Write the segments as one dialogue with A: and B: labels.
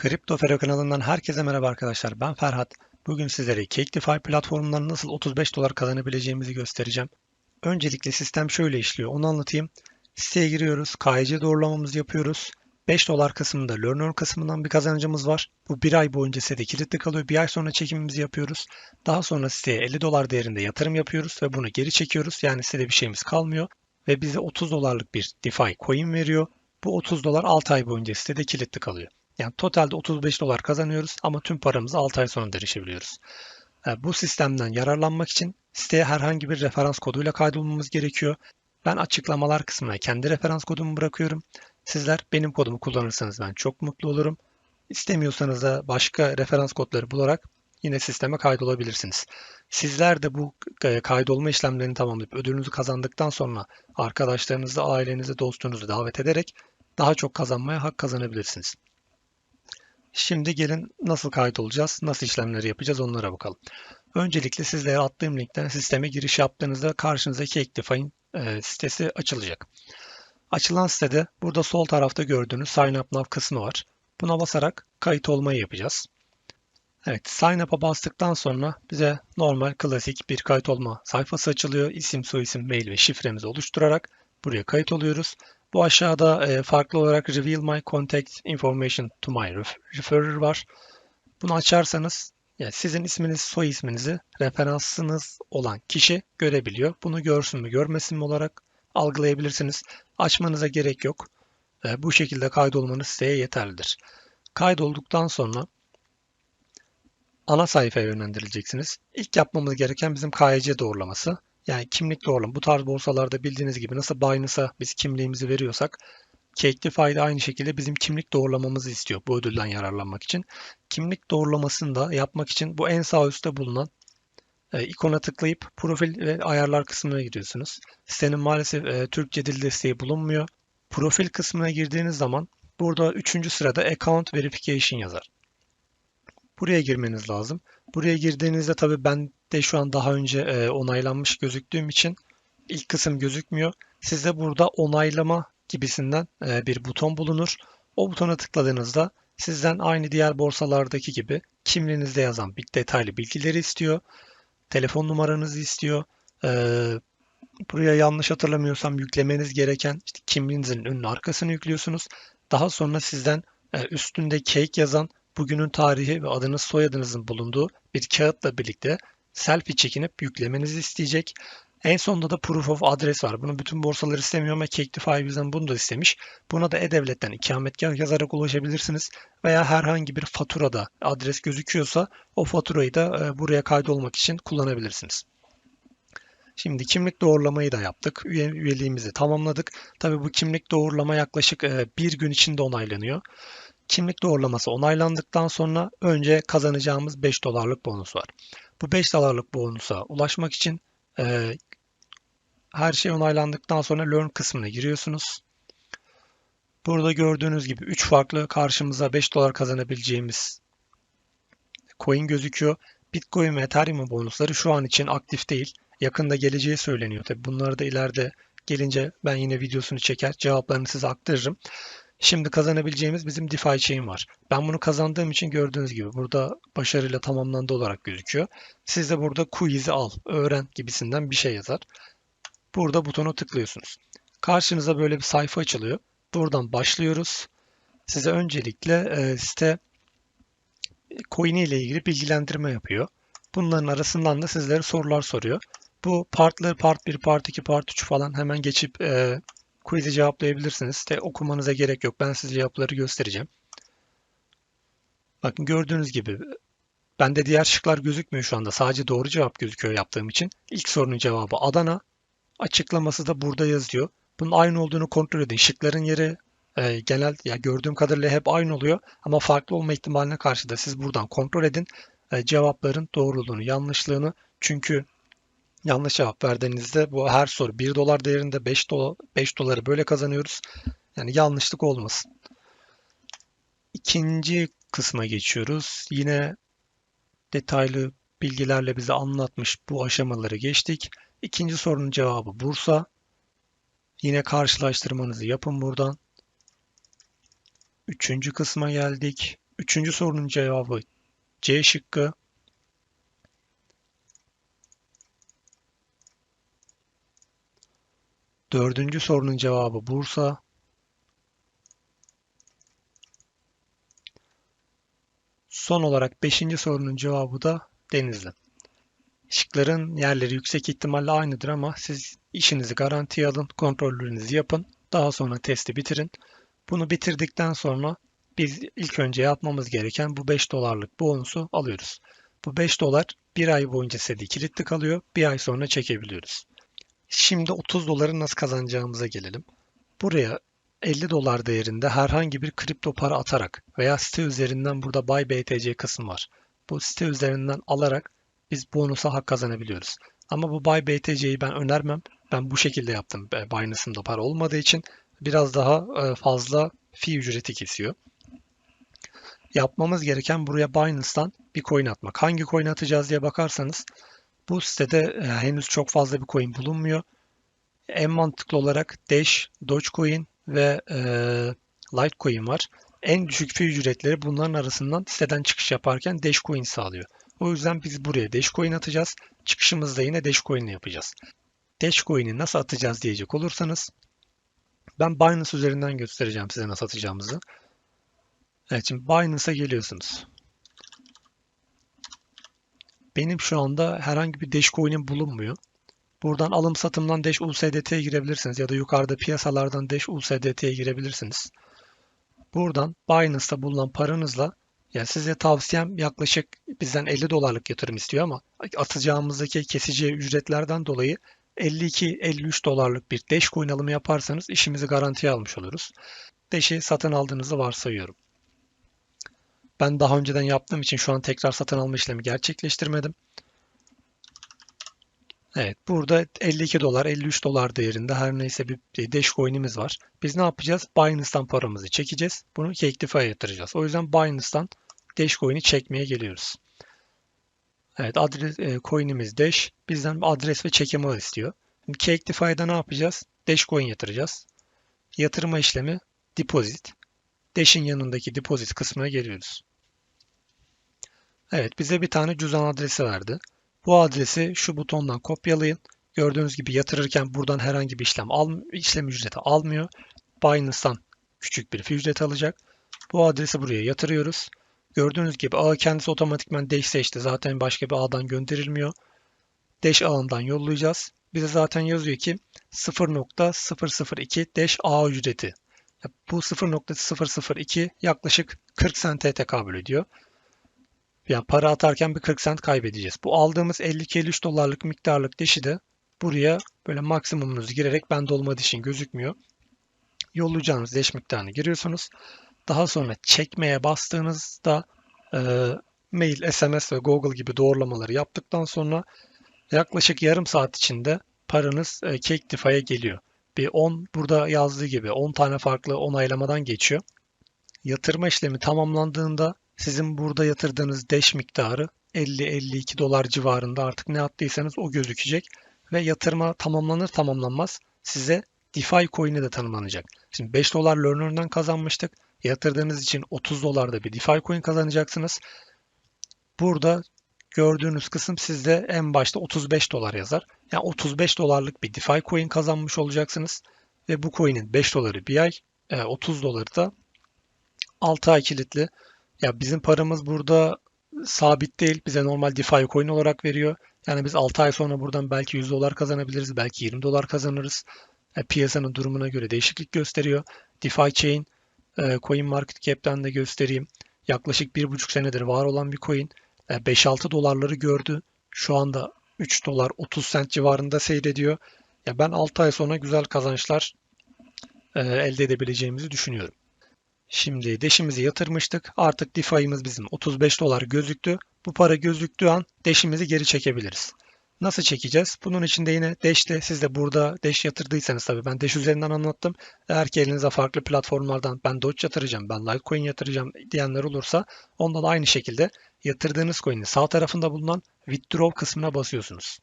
A: Kripto Fero kanalından herkese merhaba arkadaşlar. Ben Ferhat. Bugün sizlere Caketify platformundan nasıl 35 dolar kazanabileceğimizi göstereceğim. Öncelikle sistem şöyle işliyor. Onu anlatayım. Siteye giriyoruz. KYC doğrulamamızı yapıyoruz. 5 dolar kısmında Learner kısmından bir kazancımız var. Bu bir ay boyunca sitede kilitli kalıyor. Bir ay sonra çekimimizi yapıyoruz. Daha sonra siteye 50 dolar değerinde yatırım yapıyoruz ve bunu geri çekiyoruz. Yani sitede bir şeyimiz kalmıyor. Ve bize 30 dolarlık bir DeFi coin veriyor. Bu 30 dolar 6 ay boyunca sitede kilitli kalıyor. Yani totalde 35 dolar kazanıyoruz ama tüm paramızı 6 ay sonra erişebiliyoruz. E, bu sistemden yararlanmak için siteye herhangi bir referans koduyla kaydolmamız gerekiyor. Ben açıklamalar kısmına kendi referans kodumu bırakıyorum. Sizler benim kodumu kullanırsanız ben çok mutlu olurum. İstemiyorsanız da başka referans kodları bularak yine sisteme kaydolabilirsiniz. Sizler de bu e, kaydolma işlemlerini tamamlayıp ödülünüzü kazandıktan sonra arkadaşlarınızı, ailenizi, dostunuzu davet ederek daha çok kazanmaya hak kazanabilirsiniz. Şimdi gelin nasıl kaydolacağız, nasıl işlemleri yapacağız onlara bakalım. Öncelikle sizlere attığım linkten sisteme giriş yaptığınızda karşınızdaki Actify'in e, sitesi açılacak. Açılan sitede burada sol tarafta gördüğünüz Sign Up Now kısmı var. Buna basarak kayıt olmayı yapacağız. Evet, Sign Up'a bastıktan sonra bize normal klasik bir kayıt olma sayfası açılıyor. İsim, soyisim, mail ve şifremizi oluşturarak buraya kayıt oluyoruz. Bu aşağıda e, farklı olarak Reveal My Contact Information to My Referrer var. Bunu açarsanız yani sizin isminiz, soy isminizi referansınız olan kişi görebiliyor. Bunu görsün mü, görmesin mi olarak algılayabilirsiniz. Açmanıza gerek yok. E, bu şekilde kaydolmanız size yeterlidir. Kaydolduktan sonra ana sayfaya yönlendirileceksiniz. İlk yapmamız gereken bizim KYC doğrulaması. Yani kimlik doğrulama. Bu tarz borsalarda bildiğiniz gibi nasıl Binance'a biz kimliğimizi veriyorsak Caketify de aynı şekilde bizim kimlik doğrulamamızı istiyor bu ödülden yararlanmak için. Kimlik doğrulamasını da yapmak için bu en sağ üstte bulunan e, ikona tıklayıp profil ve ayarlar kısmına gidiyorsunuz. Sitenin maalesef e, Türkçe dil desteği bulunmuyor. Profil kısmına girdiğiniz zaman burada 3. sırada Account Verification yazar. Buraya girmeniz lazım. Buraya girdiğinizde tabii ben de şu an daha önce e, onaylanmış gözüktüğüm için ilk kısım gözükmüyor. Sizde burada onaylama gibisinden e, bir buton bulunur. O butona tıkladığınızda sizden aynı diğer borsalardaki gibi kimliğinizde yazan bir detaylı bilgileri istiyor. Telefon numaranızı istiyor. E, buraya yanlış hatırlamıyorsam yüklemeniz gereken işte kimliğinizin önünü arkasını yüklüyorsunuz. Daha sonra sizden e, üstünde cake yazan bugünün tarihi ve adınız soyadınızın bulunduğu bir kağıtla birlikte selfie çekinip yüklemenizi isteyecek. En sonunda da proof of address var. Bunu bütün borsalar istemiyor ama Caketify bizden bunu da istemiş. Buna da E-Devlet'ten ikametgah yazarak ulaşabilirsiniz. Veya herhangi bir faturada adres gözüküyorsa o faturayı da e, buraya kaydolmak için kullanabilirsiniz. Şimdi kimlik doğrulamayı da yaptık. Üye, üyeliğimizi tamamladık. Tabi bu kimlik doğrulama yaklaşık e, bir gün içinde onaylanıyor. Kimlik doğrulaması onaylandıktan sonra önce kazanacağımız 5 dolarlık bonus var. Bu 5 dolarlık bonusa ulaşmak için e, her şey onaylandıktan sonra Learn kısmına giriyorsunuz. Burada gördüğünüz gibi 3 farklı karşımıza 5 dolar kazanabileceğimiz coin gözüküyor. Bitcoin ve Ethereum bonusları şu an için aktif değil. Yakında geleceği söyleniyor. Tabi bunları da ileride gelince ben yine videosunu çeker cevaplarını size aktarırım. Şimdi kazanabileceğimiz bizim DeFi chain var. Ben bunu kazandığım için gördüğünüz gibi burada başarıyla tamamlandı olarak gözüküyor. Siz de burada quiz'i al, öğren gibisinden bir şey yazar. Burada butona tıklıyorsunuz. Karşınıza böyle bir sayfa açılıyor. Buradan başlıyoruz. Size öncelikle e, site coin ile ilgili bilgilendirme yapıyor. Bunların arasından da sizlere sorular soruyor. Bu partları part 1, part 2, part 3 falan hemen geçip e, quiz'i cevaplayabilirsiniz. De okumanıza gerek yok. Ben size cevapları göstereceğim. Bakın gördüğünüz gibi bende diğer şıklar gözükmüyor şu anda. Sadece doğru cevap gözüküyor yaptığım için. İlk sorunun cevabı Adana. Açıklaması da burada yazıyor. Bunun aynı olduğunu kontrol edin. Şıkların yeri e, genel ya gördüğüm kadarıyla hep aynı oluyor ama farklı olma ihtimaline karşı da siz buradan kontrol edin e, cevapların doğruluğunu, yanlışlığını. Çünkü yanlış cevap verdiğinizde bu her soru 1 dolar değerinde 5 dolar 5 doları böyle kazanıyoruz. Yani yanlışlık olmasın. İkinci kısma geçiyoruz. Yine detaylı bilgilerle bize anlatmış bu aşamaları geçtik. İkinci sorunun cevabı Bursa. Yine karşılaştırmanızı yapın buradan. Üçüncü kısma geldik. Üçüncü sorunun cevabı C şıkkı. Dördüncü sorunun cevabı Bursa. Son olarak beşinci sorunun cevabı da Denizli. Şıkların yerleri yüksek ihtimalle aynıdır ama siz işinizi garantiye alın, kontrollerinizi yapın. Daha sonra testi bitirin. Bunu bitirdikten sonra biz ilk önce yapmamız gereken bu 5 dolarlık bonusu alıyoruz. Bu 5 dolar bir ay boyunca size kilitli kalıyor. Bir ay sonra çekebiliyoruz. Şimdi 30 doları nasıl kazanacağımıza gelelim. Buraya 50 dolar değerinde herhangi bir kripto para atarak veya site üzerinden burada Buy BTC kısmı var. Bu site üzerinden alarak biz bonusa hak kazanabiliyoruz. Ama bu Buy BTC'yi ben önermem. Ben bu şekilde yaptım. Binance'ımda para olmadığı için biraz daha e, fazla fee ücreti kesiyor. Yapmamız gereken buraya Binance'tan bir coin atmak. Hangi coin atacağız diye bakarsanız bu sitede e, henüz çok fazla bir coin bulunmuyor. En mantıklı olarak Dash, Dogecoin ve e, Litecoin var. En düşük fee ücretleri bunların arasından siteden çıkış yaparken Dashcoin sağlıyor. O yüzden biz buraya Dashcoin atacağız. Çıkışımızda yine Dashcoin ile yapacağız. Dashcoin'i nasıl atacağız diyecek olursanız ben Binance üzerinden göstereceğim size nasıl atacağımızı. Evet şimdi Binance'a geliyorsunuz. Benim şu anda herhangi bir Dash coin'im bulunmuyor. Buradan alım satımdan Dash USDT'ye girebilirsiniz ya da yukarıda piyasalardan Dash USDT'ye girebilirsiniz. Buradan Binance'ta bulunan paranızla yani size tavsiyem yaklaşık bizden 50 dolarlık yatırım istiyor ama atacağımızdaki keseceği ücretlerden dolayı 52-53 dolarlık bir Dash coin alımı yaparsanız işimizi garantiye almış oluruz. Dash'i satın aldığınızı varsayıyorum. Ben daha önceden yaptığım için şu an tekrar satın alma işlemi gerçekleştirmedim. Evet burada 52 dolar 53 dolar değerinde her neyse bir Dash coin'imiz var. Biz ne yapacağız? Binance'tan paramızı çekeceğiz. Bunu Caketify'a yatıracağız. O yüzden Binance'tan Dash coin'i çekmeye geliyoruz. Evet adres e, coin'imiz Dash. Bizden adres ve çekim ağı istiyor. Şimdi Caketify'da ne yapacağız? Dash coin yatıracağız. Yatırma işlemi deposit. Dash'in yanındaki deposit kısmına geliyoruz. Evet bize bir tane cüzdan adresi verdi. Bu adresi şu butondan kopyalayın. Gördüğünüz gibi yatırırken buradan herhangi bir işlem al, işlem ücreti almıyor. Binance'dan küçük bir ücret alacak. Bu adresi buraya yatırıyoruz. Gördüğünüz gibi ağ kendisi otomatikman Dash seçti. Zaten başka bir ağdan gönderilmiyor. Dash ağından yollayacağız. Bize zaten yazıyor ki 0.002 Dash ağ ücreti. Bu 0.002 yaklaşık 40 sente tekabül ediyor. Yani para atarken bir 40 sent kaybedeceğiz. Bu aldığımız 52-53 dolarlık miktarlık dişi de buraya böyle maksimumunuzu girerek bende olmadığı için gözükmüyor. Yollayacağınız deş miktarını giriyorsunuz. Daha sonra çekmeye bastığınızda e, mail, SMS ve Google gibi doğrulamaları yaptıktan sonra yaklaşık yarım saat içinde paranız e, Caketify'a geliyor. Bir 10 burada yazdığı gibi 10 tane farklı onaylamadan geçiyor. Yatırma işlemi tamamlandığında sizin burada yatırdığınız Dash miktarı 50-52 dolar civarında artık ne attıysanız o gözükecek ve yatırma tamamlanır tamamlanmaz size DeFi coin'i de tanımlanacak. Şimdi 5 dolar Learner'dan kazanmıştık. Yatırdığınız için 30 dolarda bir DeFi coin kazanacaksınız. Burada gördüğünüz kısım sizde en başta 35 dolar yazar. Yani 35 dolarlık bir DeFi coin kazanmış olacaksınız. Ve bu coin'in 5 doları bir ay, 30 e, doları da 6 ay kilitli. Ya bizim paramız burada sabit değil. Bize normal DeFi coin olarak veriyor. Yani biz 6 ay sonra buradan belki 100 dolar kazanabiliriz. Belki 20 dolar kazanırız. E, piyasanın durumuna göre değişiklik gösteriyor. DeFi Chain e, Coin Market Cap'ten de göstereyim. Yaklaşık 1,5 senedir var olan bir coin. E, 5-6 dolarları gördü. Şu anda 3 dolar 30 sent civarında seyrediyor. Ya ben 6 ay sonra güzel kazançlar e, elde edebileceğimizi düşünüyorum. Şimdi deşimizi yatırmıştık. Artık DeFi'miz bizim 35 dolar gözüktü. Bu para gözüktüğü an deşimizi geri çekebiliriz. Nasıl çekeceğiz? Bunun için de yine Dash'te siz de burada Dash yatırdıysanız tabii ben Dash üzerinden anlattım. Eğer ki elinize farklı platformlardan ben Doge yatıracağım, ben Litecoin yatıracağım diyenler olursa onda da aynı şekilde yatırdığınız coin'in sağ tarafında bulunan withdraw kısmına basıyorsunuz.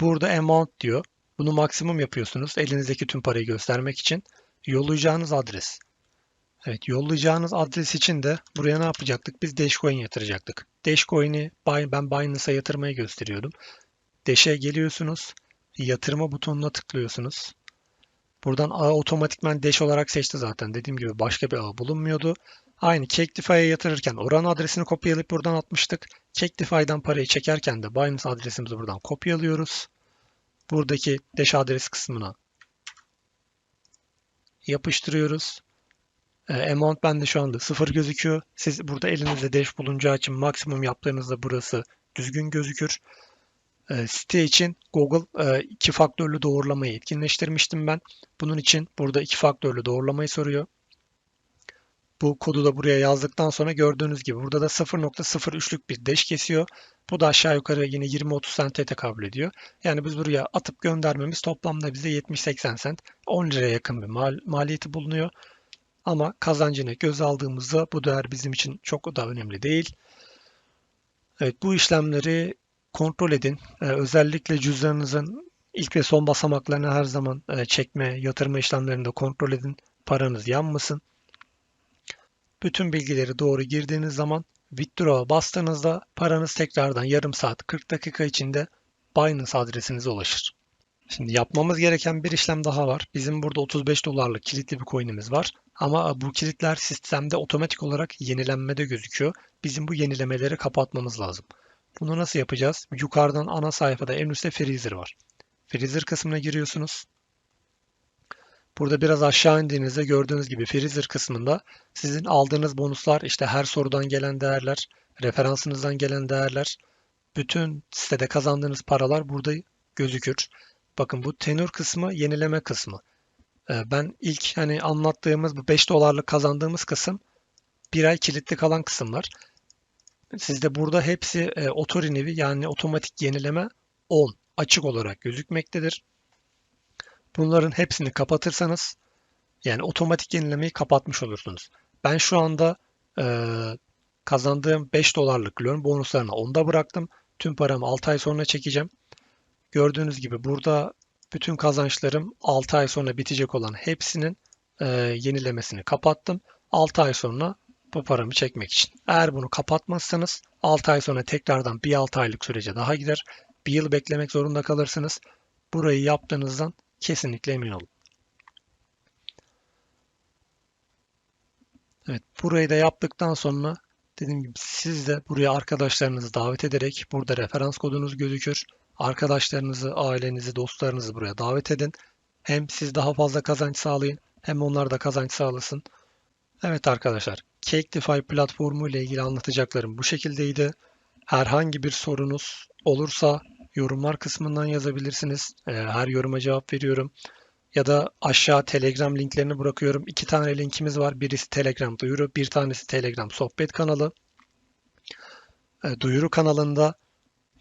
A: Burada amount diyor. Bunu maksimum yapıyorsunuz elinizdeki tüm parayı göstermek için yollayacağınız adres. Evet, yollayacağınız adres için de buraya ne yapacaktık? Biz Dashcoin yatıracaktık. Dashcoin'i ben Binance'a yatırmayı gösteriyordum. Dash'e geliyorsunuz. Yatırma butonuna tıklıyorsunuz. Buradan ağı otomatikman Dash olarak seçti zaten. Dediğim gibi başka bir ağ bulunmuyordu. Aynı Caktify'a yatırırken oranın adresini kopyalayıp buradan atmıştık. Caktify'dan parayı çekerken de Binance adresimizi buradan kopyalıyoruz. Buradaki Dash adres kısmına yapıştırıyoruz. E, amount bende şu anda sıfır gözüküyor. Siz burada elinizde dash bulunacağı için maksimum yaptığınızda burası düzgün gözükür. E, site için Google e, iki faktörlü doğrulamayı etkinleştirmiştim ben. Bunun için burada iki faktörlü doğrulamayı soruyor. Bu kodu da buraya yazdıktan sonra gördüğünüz gibi burada da 0.03'lük bir dash kesiyor. Bu da aşağı yukarı yine 20-30 sente tekabül ediyor. Yani biz buraya atıp göndermemiz toplamda bize 70-80 sent 10 liraya yakın bir mal, maliyeti bulunuyor. Ama kazancını göz aldığımızda bu değer bizim için çok da önemli değil. Evet bu işlemleri kontrol edin. Ee, özellikle cüzdanınızın ilk ve son basamaklarını her zaman e, çekme, yatırma işlemlerinde kontrol edin. Paranız yanmasın. Bütün bilgileri doğru girdiğiniz zaman withdraw'a bastığınızda paranız tekrardan yarım saat 40 dakika içinde Binance adresinize ulaşır. Şimdi yapmamız gereken bir işlem daha var. Bizim burada 35 dolarlık kilitli bir coin'imiz var. Ama bu kilitler sistemde otomatik olarak yenilenmede gözüküyor. Bizim bu yenilemeleri kapatmamız lazım. Bunu nasıl yapacağız? Yukarıdan ana sayfada en üstte Freezer var. Freezer kısmına giriyorsunuz. Burada biraz aşağı indiğinizde gördüğünüz gibi Freezer kısmında sizin aldığınız bonuslar, işte her sorudan gelen değerler, referansınızdan gelen değerler, bütün sitede kazandığınız paralar burada gözükür. Bakın bu tenür kısmı yenileme kısmı. Ee, Ben ilk hani anlattığımız bu 5 dolarlık kazandığımız kısım bir ay kilitli kalan kısımlar. Sizde burada hepsi e, yani otomatik yenileme 10 açık olarak gözükmektedir. Bunların hepsini kapatırsanız yani otomatik yenilemeyi kapatmış olursunuz. Ben şu anda e, kazandığım 5 dolarlık loan bonuslarını onda bıraktım. Tüm paramı 6 ay sonra çekeceğim. Gördüğünüz gibi burada bütün kazançlarım 6 ay sonra bitecek olan hepsinin e, yenilemesini kapattım. 6 ay sonra bu paramı çekmek için. Eğer bunu kapatmazsanız 6 ay sonra tekrardan bir 6 aylık sürece daha gider. Bir yıl beklemek zorunda kalırsınız. Burayı yaptığınızdan kesinlikle emin olun. Evet, burayı da yaptıktan sonra dediğim gibi siz de buraya arkadaşlarınızı davet ederek burada referans kodunuz gözükür. Arkadaşlarınızı, ailenizi, dostlarınızı buraya davet edin. Hem siz daha fazla kazanç sağlayın hem onlar da kazanç sağlasın. Evet arkadaşlar, Caketify platformu ile ilgili anlatacaklarım bu şekildeydi. Herhangi bir sorunuz olursa yorumlar kısmından yazabilirsiniz. Ee, Her yoruma cevap veriyorum. Ya da aşağı Telegram linklerini bırakıyorum. İki tane linkimiz var. Birisi Telegram duyuru, bir tanesi Telegram sohbet kanalı. Ee, Duyuru kanalında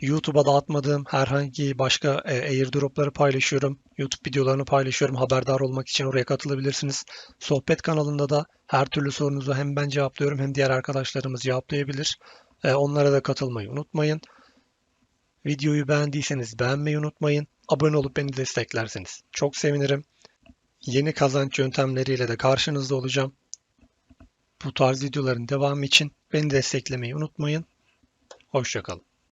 A: YouTube'a dağıtmadığım herhangi başka e, airdropları paylaşıyorum. YouTube videolarını paylaşıyorum. Haberdar olmak için oraya katılabilirsiniz. Sohbet kanalında da her türlü sorunuzu hem ben cevaplıyorum hem diğer arkadaşlarımız cevaplayabilir. E, Onlara da katılmayı unutmayın. Videoyu beğendiyseniz beğenmeyi unutmayın. Abone olup beni desteklerseniz çok sevinirim. Yeni kazanç yöntemleriyle de karşınızda olacağım. Bu tarz videoların devamı için beni desteklemeyi unutmayın. Hoşçakalın.